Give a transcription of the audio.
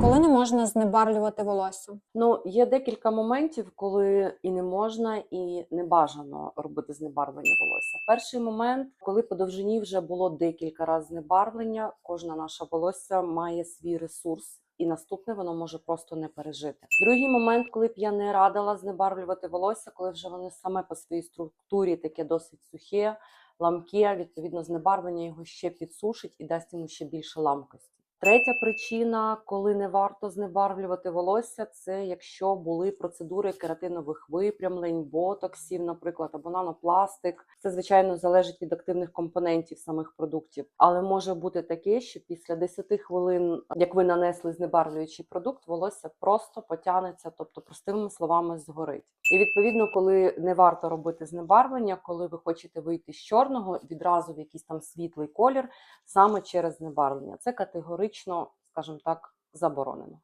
Коли не можна знебарлювати волосся? Ну, є декілька моментів, коли і не можна, і не бажано робити знебарвлення волосся. Перший момент, коли по довжині вже було декілька разів знебарвлення, кожна наша волосся має свій ресурс. І наступне воно може просто не пережити. Другий момент, коли б я не радила знебарвлювати волосся, коли вже воно саме по своїй структурі таке досить сухе, ламке, відповідно, знебарвлення його ще підсушить і дасть йому ще більше ламкості. Третя причина, коли не варто знебарвлювати волосся, це якщо були процедури кератинових випрямлень, ботоксів, наприклад, або нанопластик. Це звичайно залежить від активних компонентів самих продуктів. Але може бути таке, що після 10 хвилин, як ви нанесли знебарвлюючий продукт, волосся просто потягнеться, тобто простими словами згорить. І відповідно, коли не варто робити знебарвлення, коли ви хочете вийти з чорного відразу в якийсь там світлий колір, саме через знебарвлення. Це категорично, скажімо так, заборонено.